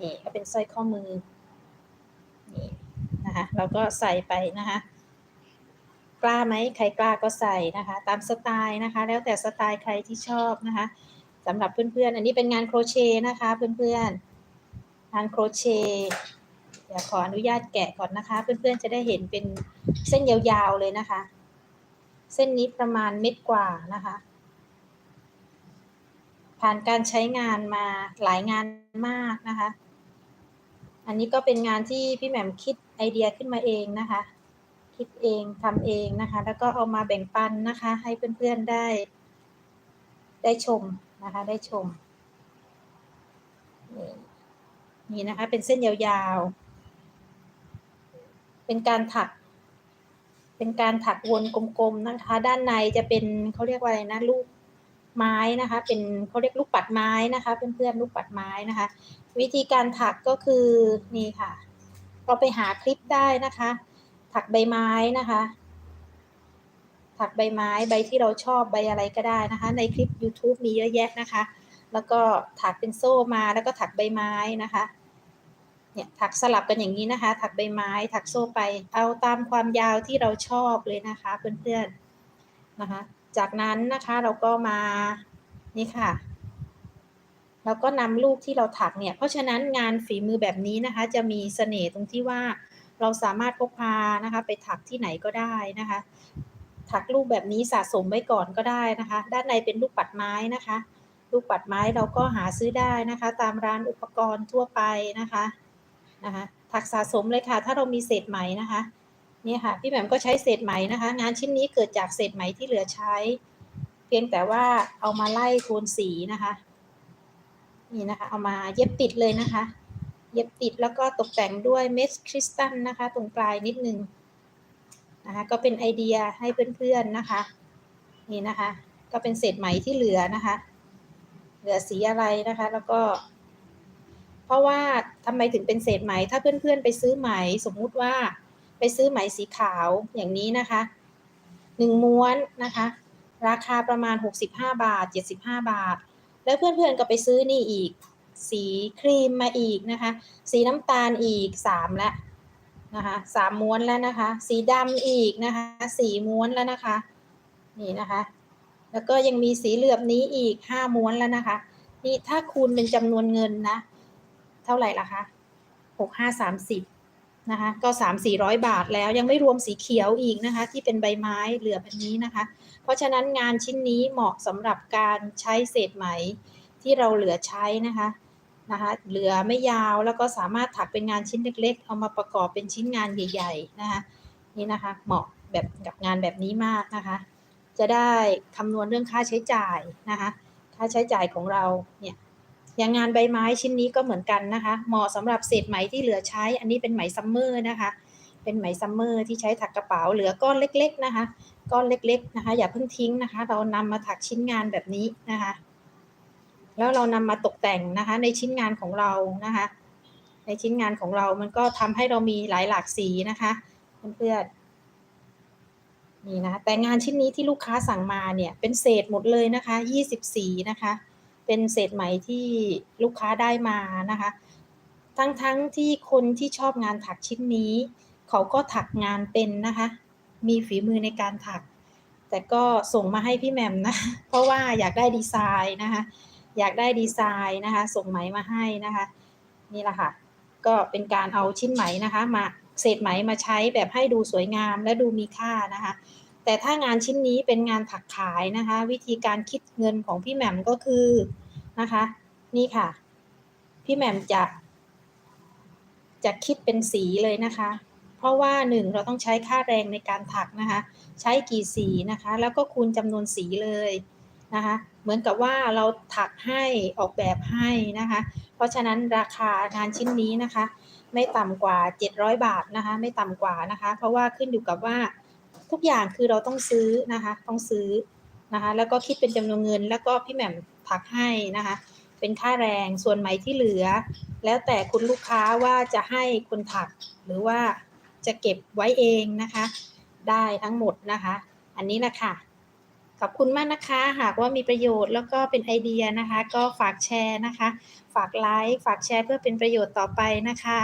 นี่ก็เป็นสร้อยข้อมือนี่นะคะเราก็ใส่ไปนะคะกล้าไหมใครกล้าก็ใส่นะคะ ตามสไตล์นะคะ แล้วแต่สไตล์ใครที่ชอบนะคะสำหรับเพื่อนๆ อันนี้เป็นงานโครเชต์นะคะเพื่อนๆงานโครเชต์เดี๋ยวขออนุญาตแกะก่อนนะคะ เพื่อนๆจะได้เห็นเป็นเส้นยาวๆเลยนะคะ เส้นนี้ประมาณเม็ดกว่านะคะ ผ่านการใช้งานมาหลายงานมากนะคะ อันนี้ก็เป็นงานที่พี่แหม่มคิดไอเดียขึ้นมาเองนะคะ คิดเองทำเองนะคะ แล้วก็เอามาแบ่งปันนะคะ ให้เพื่อนๆได้ ได้ชมนะคะ ได้ชม นี่นี่นะคะ เป็นเส้นยาวๆ เป็นการถัก เป็นการถักวนกลมๆนะคะ ด้านในจะเป็นเขาเรียกว่าอะไรนะลูก ไม้นะคะ เป็นเขาเรียกลูกปัดไม้นะคะเพื่อนๆลูกปัดไม้นะคะ วิธีการถักก็คือนี่ค่ะ เราไปหาคลิปได้นะคะ ถักใบไม้นะคะ ถักใบไม้ใบที่เราชอบใบอะไรก็ได้นะคะ ในคลิป YouTube มีเยอะแยะนะคะ แล้วก็ถักเป็นโซ่มาแล้วก็ถักใบไม้นะคะเนี่ยถักสลับกันอย่างนี้นะคะ ถักใบไม้ ถักโซ่ไป เอาตามความยาวที่เราชอบเลยนะคะ เพื่อนๆนะคะ จากนั้นนะคะเราก็มานี่ค่ะเราก็นำลูกที่เราถักเนี่ย เพราะฉะนั้นงานฝีมือแบบนี้นะคะ จะมีเสน่ห์ตรงที่ว่าเราสามารถพกพานะคะ ไปถักที่ไหนก็ได้นะคะ ถักลูกแบบนี้สะสมไว้ก่อนก็ได้นะคะ ด้านในเป็นลูกปัดไม้นะคะ ลูกปัดไม้เราก็หาซื้อได้นะคะ ตามร้านอุปกรณ์ทั่วไปนะคะนะคะ ถักสะสมเลยค่ะ ถ้าเรามีเศษไหมนะคะ นี่ค่ะพี่แหม่มก็ใช้เศษไหมนะคะ งานชิ้นนี้เกิดจากเศษไหมที่เหลือใช้ เพียงแต่ว่าเอามาไล่โทนสีนะคะ นี่นะคะ เอามาเย็บติดเลยนะคะ เย็บติดแล้วก็ตกแต่งด้วยเมสคริสตัลนะคะ ตรงปลายนิดนึงนะคะก็เป็นไอเดียให้เพื่อนๆนะคะ นี่นะคะ ก็เป็นเศษไหมที่เหลือนะคะ เหลือสีอะไรนะคะ แล้วก็ เพราะว่าทำไมถึงเป็นเศษไหมถ้าเพื่อนๆไปซื้อไหมสมมุติว่า ไปซื้อไหมสีขาวอย่างนี้นะคะหนึ่งม้วนนะคะ ราคาประมาณ 65 บาท 75 บาท แล้วเพื่อนๆก็ไปซื้อนี่อีก สีครีมมาอีกนะคะ สีน้ำตาลอีก3แล้วนะคะสามม้วนแล้วนะคะ สีดำอีกนะคะสี่ม้วนแล้วนะคะ นี่นะคะ แล้วก็ยังมีสีเหลือบนี้อีกห้าม้วนแล้วนะคะ นี่ถ้าคูณเป็นจำนวนเงินนะ เท่าไหร่ล่ะคะหกห้าสามสิบ นะคะก็สามสี่ร้อยบาทแล้วยังไม่รวมสีเขียวอีกนะคะที่เป็นใบไม้เหลือแบบนี้นะคะ เพราะฉะนั้นงานชิ้นนี้เหมาะสำหรับการใช้เศษไหมที่เราเหลือใช้นะคะนะคะเหลือไม่ยาวแล้วก็สามารถถักเป็นงานชิ้นเล็ก ๆ เอามาประกอบเป็นชิ้นงานใหญ่ ๆนะคะนี่นะคะเหมาะแบบกับงานแบบนี้มากนะคะ จะได้คำนวณเรื่องค่าใช้จ่ายนะคะค่าใช้จ่ายของเราเนี่ย อย่างงานใบไม้ชิ้นนี้ก็เหมือนกันนะคะ เหมาะสำหรับเศษไหมที่เหลือใช้ อันนี้เป็นไหมซัมเมอร์นะคะ เป็นไหมซัมเมอร์ที่ใช้ถักกระเป๋าเหลือก้อนเล็ก ๆ นะคะ ก้อนเล็ก ๆ นะคะ อย่าเพิ่งทิ้งนะคะ เรานำมาถักชิ้นงานแบบนี้นะคะ แล้วเรานำมาตกแต่งนะคะ ในชิ้นงานของเรานะคะ ในชิ้นงานของเรา มันก็ทำให้เรามีหลายหลากสีนะคะเพื่อนๆนี่นะะแต่งานชิ้นนี้ที่ลูกค้าสั่งมาเนี่ยเป็นเศษหมดเลยนะคะ 20สีนะคะ เป็นเศษไหมที่ลูกค้าได้มานะคะ ทั้งๆทที่คนที่ชอบงานถักชิ้นนี้ เขาก็ถักงานเป็นนะคะ มีฝีมือในการถัก แต่ก็ส่งมาให้พี่แหม่มนะ เพราะว่าอยากได้ดีไซน์นะคะ อยากได้ดีไซน์นะคะ ส่งไหมมาให้นะคะ นี่แหละค่ะ ก็เป็นการเอาชิ้นไหมนะคะ มาเศษไหมมาใช้แบบให้ดูสวยงามและดูมีค่านะคะ แต่ถ้างานชิ้นนี้เป็นงานถักขายนะคะ วิธีการคิดเงินของพี่แหม่มก็คือนะคะ นี่ค่ะ พี่แหม่มจะ จะคิดเป็นสีเลยนะคะ เพราะว่าหนึ่งเราต้องใช้ค่าแรงในการถักนะคะ ใช้กี่สีนะคะ แล้วก็คูณจำนวนสีเลยนะคะ เหมือนกับว่าเราถักให้ออกแบบให้นะคะ เพราะฉะนั้นราคางานชิ้นนี้นะคะ ไม่ต่ำกว่า 700 บาทนะคะ ไม่ต่ำกว่านะคะ เพราะว่าขึ้นอยู่กับว่า ทุกอย่างคือเราต้องซื้อนะคะต้องซื้อนะคะแล้วก็คิดเป็นจำนวนเงิน แล้วก็พี่แหม่มถักให้นะคะ เป็นค่าแรงส่วนไหมที่เหลือ แล้วแต่คุณลูกค้าว่าจะให้คนถักหรือว่าจะเก็บไว้เองนะคะ ได้ทั้งหมดนะคะ อันนี้แหละค่ะขอบคุณมากนะคะ หากว่ามีประโยชน์แล้วก็เป็นไอเดียนะคะ ก็ฝากแชร์นะคะ ฝากไลค์ฝากแชร์เพื่อเป็นประโยชน์ต่อไปนะคะ